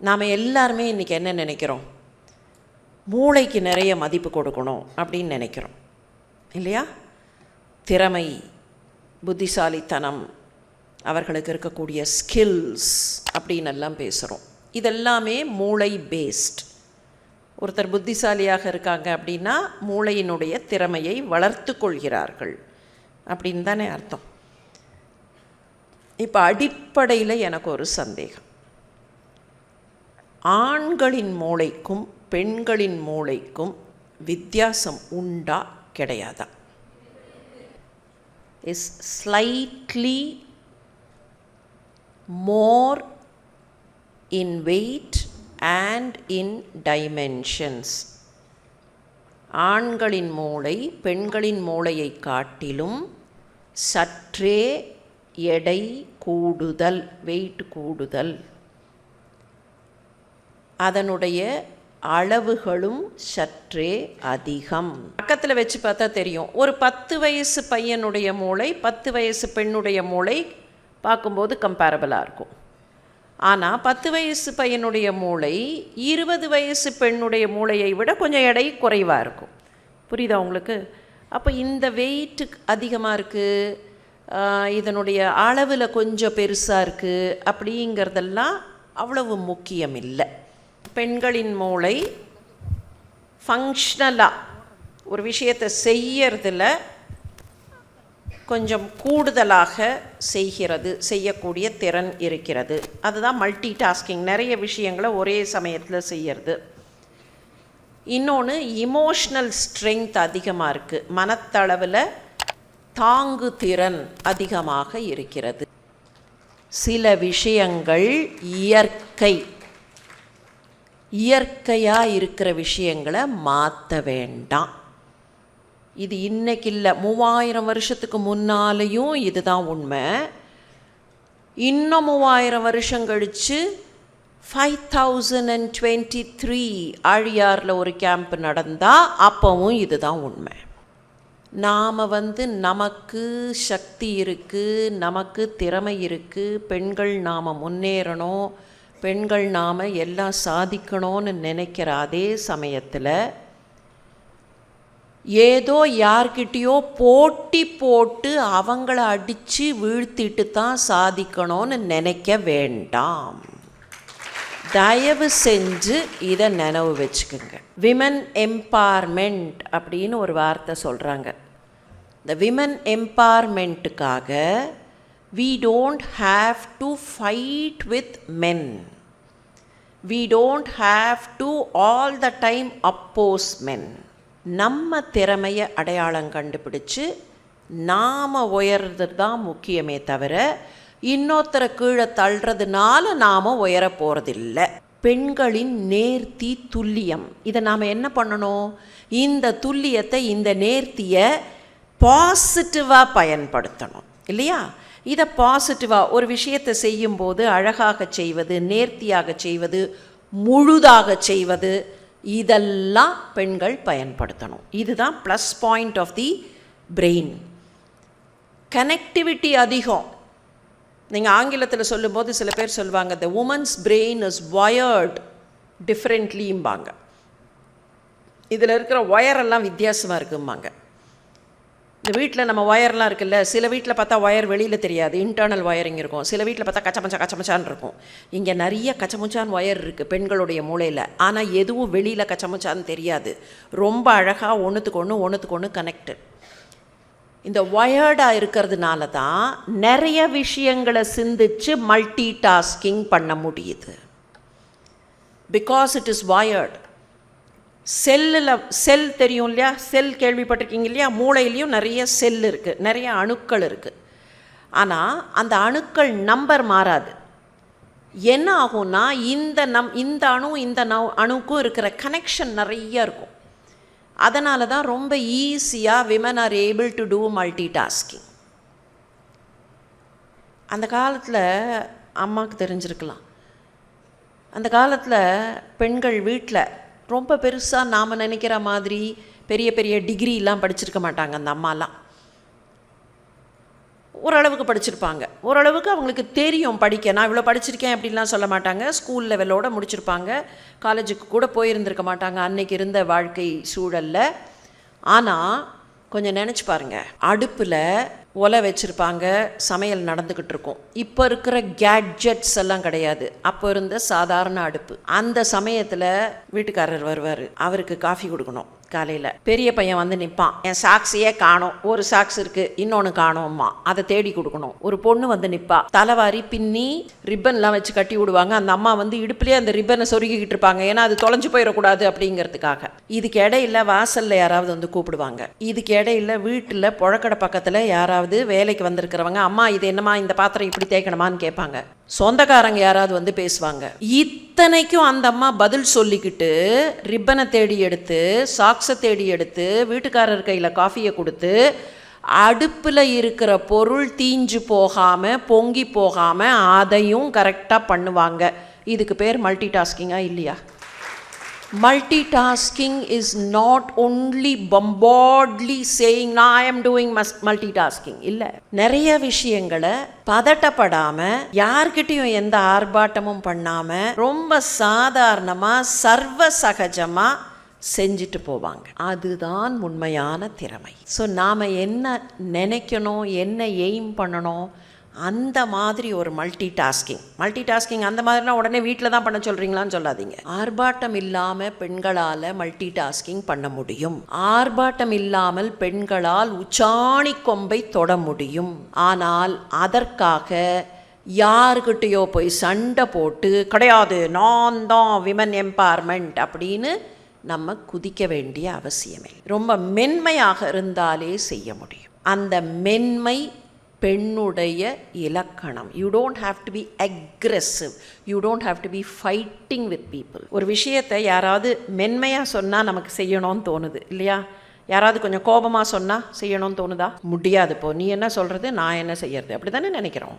நாம் எல்லாருமே இன்றைக்கி என்ன நினைக்கிறோம்? மூளைக்கு நிறைய மதிப்பு கொடுக்கணும் அப்படின்னு நினைக்கிறோம். இல்லையா? திறமை புத்திசாலித்தனம் அவர்களுக்கு இருக்கக்கூடிய ஸ்கில்ஸ் அப்படின்னு எல்லாம் பேசுகிறோம் இதெல்லாமே மூளை பேஸ்ட் ஒருத்தர் புத்திசாலியாக இருக்காங்க அப்படின்னா மூளையினுடைய திறமையை வளர்த்து கொள்கிறார்கள் அப்படின்னு தானே அர்த்தம். இப்போ அடிப்படையில் எனக்கு ஒரு சந்தேகம். ஆண்களின் மூளைக்கும் பெண்களின் மூளைக்கும் வித்தியாசம் உண்டா கிடையாதா? Is slightly more in weight and in dimensions ஆண்களின் மூளை பெண்களின் மூளையை காட்டிலும் சற்றே எடை கூடுதல் வெயிட் கூடுதல். அதனுடைய அளவுகளும் சற்றே அதிகம். பக்கத்தில் வச்சு பார்த்தா தெரியும். ஒரு பத்து வயசு பையனுடைய மூளை பத்து வயசு பெண்ணுடைய மூளை பார்க்கும்போது கம்பேரபிளாக இருக்கும். ஆனால் பத்து வயசு பையனுடைய மூளை இருபது வயசு பெண்ணுடைய மூளையை விட கொஞ்சம் எடை குறைவாக இருக்கும். புரியுதா உங்களுக்கு? அப்போ இந்த வெயிட்டு அதிகமாக இருக்குது இதனுடைய அளவில் கொஞ்சம் பெருசாக இருக்குது அப்படிங்கிறதெல்லாம் அவ்வளவு முக்கியம் இல்லை பெண்களின் மூளை ஃபங்க்ஷனலாக ஒரு விஷயத்தை செய்யறதில் கொஞ்சம் கூடுதலாக செய்கிறது செய்யக்கூடிய திறன் இருக்கிறது. அதுதான் மல்டி டாஸ்கிங் நிறைய விஷயங்களை ஒரே சமயத்தில் செய்யறது. இன்னொன்று இமோஷ்னல் ஸ்ட்ரென்த் அதிகமாக இருக்குது மனத்தளவில் தாங்கு திறன் அதிகமாக இருக்கிறது. சில விஷயங்கள் இயற்கை. இயற்கையாக இருக்கிற விஷயங்களை மாற்ற வேண்டாம். இது இன்னைக்கு இல்லை மூவாயிரம் வருஷத்துக்கு முன்னாலேயும் இதுதான் உண்மை. இன்னும் மூவாயிரம் வருஷம் கழித்து five thousand and twenty three ஆழியாரில் ஒரு கேம்ப் நடந்தால் அப்போவும் இதுதான் உண்மை. நாம் வந்து நமக்கு சக்தி இருக்குது நமக்கு திறமை இருக்குது பெண்கள் நாம் முன்னேறணும் பெண்கள் நாம் எல்லாம் சாதிக்கணும்னு நினைக்கிற அதே சமயத்தில் ஏதோ யார்கிட்டயோ போட்டி போட்டு அவங்கள அடித்து வீழ்த்திட்டு தான் சாதிக்கணும்னு நினைக்க வேண்டாம். தயவு செஞ்சு இதை நினைவு வச்சுக்கோங்க. விமன் எம்பவர்மெண்ட் அப்படின்னு ஒரு வார்த்தை சொல்கிறாங்க இந்த விமன் எம்பவர்மெண்ட்டுக்காக we don't have to fight with men. We don't have to all the time oppose men. நம்ம திறமையை அடையாளம் கண்டுபிடிச்சு நாம் உயர்றது தான் முக்கியமே தவிர இன்னொருத்தரை கீழே தள்ளுறதுனால நாம் உயர போகிறதில்ல பெண்களின் நேர்த்தி துல்லியம். இதை நாம் என்ன பண்ணணும்? இந்த துல்லியத்தை இந்த நேர்த்தியை பாசிட்டிவாக பயன்படுத்தணும். இல்லையா? இதை பாசிட்டிவாக ஒரு விஷயத்தை செய்யும்போது அழகாக செய்வது நேர்த்தியாக செய்வது முழுதாக செய்வது இதெல்லாம் பெண்கள் பயன்படுத்தணும். இதுதான் plus point of the brain connectivity அதிகம். நீங்கள் ஆங்கிலத்தில் சொல்லும்போது சில பேர் சொல்லுவாங்க the women's brain is wired டிஃப்ரெண்ட்லிம்பாங்க இதில் இருக்கிற ஒயரெல்லாம் வித்தியாசமாக இருக்கும்பாங்க. இந்த வீட்டில் நம்ம ஒயர்லாம் இருக்குல்ல சில வீட்டில் பார்த்தா ஒயர் வெளியில் தெரியாது இன்டர்னல் ஒயரிங் இருக்கும். சில வீட்டில் பார்த்தா கச்சமச்சா கச்சமச்சான் இருக்கும். இங்கே நிறைய கச்சமுச்சான் ஒயர் இருக்குது பெண்களுடைய மூளையில். ஆனால் எதுவும் வெளியில் கச்சமுச்சான்னு தெரியாது. ரொம்ப அழகாக ஒன்றுத்துக்கு ஒன்று ஒன்றுத்துக்கு ஒன்று கனெக்டு இந்த ஒயர்டாக இருக்கிறதுனால தான் நிறைய விஷயங்களை சிந்திச்சு மல்டி டாஸ்கிங் பண்ண முடியுது. பிகாஸ் இட் இஸ் ஒயர்டு செல்லில் செல் தெரியும் இல்லையா? செல் கேள்விப்பட்டிருக்கீங்க இல்லையா? மூளையிலையும் நிறைய செல் இருக்குது நிறைய அணுக்கள் இருக்குது ஆனால் அந்த அணுக்கள் நம்பர் மாறாது. என்ன ஆகும்னா இந்த நம் இந்த அணு இந்த ந அணுக்கும் இருக்கிற கனெக்ஷன் நிறைய இருக்கும். அதனால தான் ரொம்ப ஈஸியாக women are able to do multitasking அந்த காலத்தில் அம்மாவுக்கு தெரிஞ்சிருக்கலாம். அந்த காலத்தில் பெண்கள் வீட்டில் ரொம்ப பெருசாக நாம் நினைக்கிற மாதிரி பெரிய பெரிய டிகிரிலாம் படிச்சிருக்க மாட்டாங்க அந்த அம்மாலாம். ஓரளவுக்கு படிச்சிருப்பாங்க. ஓரளவுக்கு அவங்களுக்கு தெரியும் படிக்க. நான் இவ்வளோ படிச்சிருக்கேன் அப்படின்லாம் சொல்ல மாட்டாங்க. ஸ்கூல் லெவலோடு முடிச்சிருப்பாங்க. காலேஜுக்கு கூட போயிருந்திருக்க மாட்டாங்க அன்னைக்கு இருந்த வாழ்க்கை சூழலில். ஆனால் கொஞ்சம் நினச்சி பாருங்க. அடுப்பில் ஒலை வச்சுருப்பாங்க சமையல் நடந்துக்கிட்டு இருக்கும். இப்போ இருக்கிற கேட்ஜெட்ஸ் எல்லாம் கிடையாது. அப்போ இருந்த சாதாரண அடுப்பு. அந்த சமயத்தில் வீட்டுக்காரர் வருவார். அவருக்கு காஃபி கொடுக்கணும். காலையில். பெரிய பையன் வந்து நிற்பான் என் சாக்ஸையே காணோம். ஒரு சாக்ஸ் இருக்கு இன்னொன்று காணோம்மா. அதை தேடி கொடுக்கணும். ஒரு பொண்ணு வந்து நிற்பா தலைவாரி பின்னி ரிப்பன்லாம் வச்சு கட்டி விடுவாங்க. அந்த அம்மா வந்து இடுப்புலேயே அந்த ரிப்பனை சொருகிக்கிட்டு இருப்பாங்க. ஏன்னா அது தொலைஞ்சு போயிடக்கூடாது அப்படிங்கிறதுக்காக. இதுக்கு இடையில வாசலில் யாராவது வந்து கூப்பிடுவாங்க. இதுக்கு இடையில வீட்டில் புழக்கடை பக்கத்தில் யாராவது வேலைக்கு வந்திருக்கிறவங்க அம்மா இது என்னம்மா இந்த பாத்திரம் இப்படி தேய்க்கணுமான்னு கேட்பாங்க. சொந்தக்காரங்க யாராவது வந்து பேசுவாங்க. இத்தனைக்கும் அந்த அம்மா பதில் சொல்லிக்கிட்டு ரிப்பனை தேடி எடுத்து சாக்ஸை தேடி எடுத்து வீட்டுக்காரர் கையில் காஃபியை கொடுத்து அடுப்பில் இருக்கிற பொருள் தீஞ்சு போகாமல் பொங்கி போகாமல் அதையும் கரெக்டாக பண்ணுவாங்க. இதுக்கு பேர் மல்டி டாஸ்கிங்காக இல்லையா? Multitasking is not only probably saying நான் I am doing much multitasking இல்லை. நிறைய விஷயங்களை பதட்டப்படாமல் யார்கிட்டையும் எந்த ஆர்ப்பாட்டமும் பண்ணாமல் ரொம்ப சாதாரணமாக சர்வ சகஜமாக செஞ்சுட்டு போவாங்க. அதுதான் உண்மையான திறமை. ஸோ நாம் என்ன நினைக்கணும் என்ன எய்ம் பண்ணணும் அந்த மாதிரி ஒரு மல்டி டாஸ்கிங் மல்டி டாஸ்கிங் அந்த மாதிரினா உடனே வீட்டில் தான் பண்ண சொல்கிறீங்களான்னு சொல்லாதீங்க. ஆர்ப்பாட்டம் இல்லாமல் பெண்களால் மல்டி டாஸ்கிங் பண்ண முடியும். ஆர்ப்பாட்டம் இல்லாமல் பெண்களால் உச்சாணி கொம்பை தொட முடியும். ஆனால் அதற்காக யாருக்கிட்டேயோ போய் சண்டை போட்டு கிடையாது நான் தான் விமன் எம்பவர்மெண்ட் அப்படின்னு நம்ம குதிக்க வேண்டிய அவசியமே ரொம்ப மென்மையாக இருந்தாலே செய்ய முடியும். அந்த மென்மை பெண்ணுடைய இலக்கணம். You don't have to be aggressive you don't have to be fighting with people ஒரு விஷயத்தை யாராவது மென்மையாக சொன்னால் நமக்கு செய்யணும்னு தோணுது இல்லையா? யாராவது கொஞ்சம் கோபமாக சொன்னால் செய்யணும்னு தோணுதா? முடியாது இப்போ நீ என்ன சொல்கிறது நான் என்ன செய்யறது? அப்படி தானே நினைக்கிறோம்.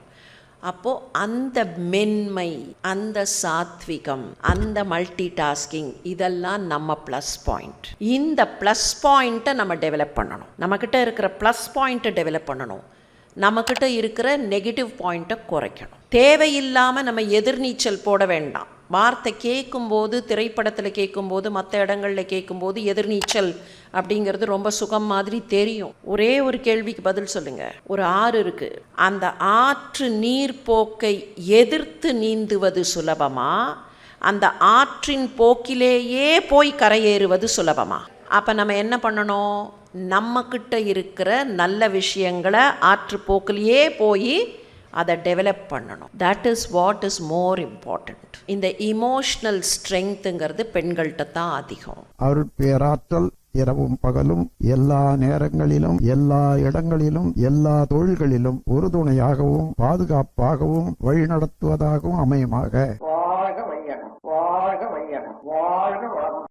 அப்போது அந்த மென்மை அந்த சாத்விகம் அந்த மல்டி டாஸ்கிங் இதெல்லாம் நம்ம ப்ளஸ் பாயிண்ட் இந்த ப்ளஸ் பாயிண்ட்டை நம்ம டெவலப் பண்ணணும். நம்மக்கிட்ட இருக்கிற ப்ளஸ் பாயிண்ட்டை டெவலப் பண்ணணும். நம்மக்கிட்ட இருக்கிற நெகட்டிவ் பாயிண்ட்டை குறைக்கணும். தேவையில்லாமல் நம்ம எதிர்நீச்சல் போட வேண்டாம். வார்த்தை கேட்கும்போது திரைப்படத்தில் கேட்கும்போது மற்ற இடங்களில் கேட்கும்போது எதிர்நீச்சல் அப்படிங்கிறது ரொம்ப சுகம் மாதிரி தெரியும். ஒரே ஒரு கேள்விக்கு பதில் சொல்லுங்க. ஒரு ஆறு இருக்கு. அந்த ஆற்று நீர் போக்கை எதிர்த்து நீந்துவது சுலபமா? அந்த ஆற்றின் போக்கிலேயே போய் கரையேறுவது சுலபமா? அப்போ நம்ம என்ன பண்ணணும்? நம்மக்கிட்ட இருக்கிற நல்ல விஷயங்களை ஆற்றுப்போக்கிலேயே போய் அதை டெவலப் பண்ணணும். That is what is more important இந்த இமோஷனல் ஸ்ட்ரென்த்துங்கிறது பெண்கள்கிட்ட தான் அதிகம். அருள் பேராற்றல் இரவும் பகலும் எல்லா நேரங்களிலும் எல்லா இடங்களிலும் எல்லா தொழில்களிலும் உறுதுணையாகவும் பாதுகாப்பாகவும் வழிநடத்துவதாகவும் அமையுமாக. வாழ்க வையகம் வாழ்க வையகம் வாழ்க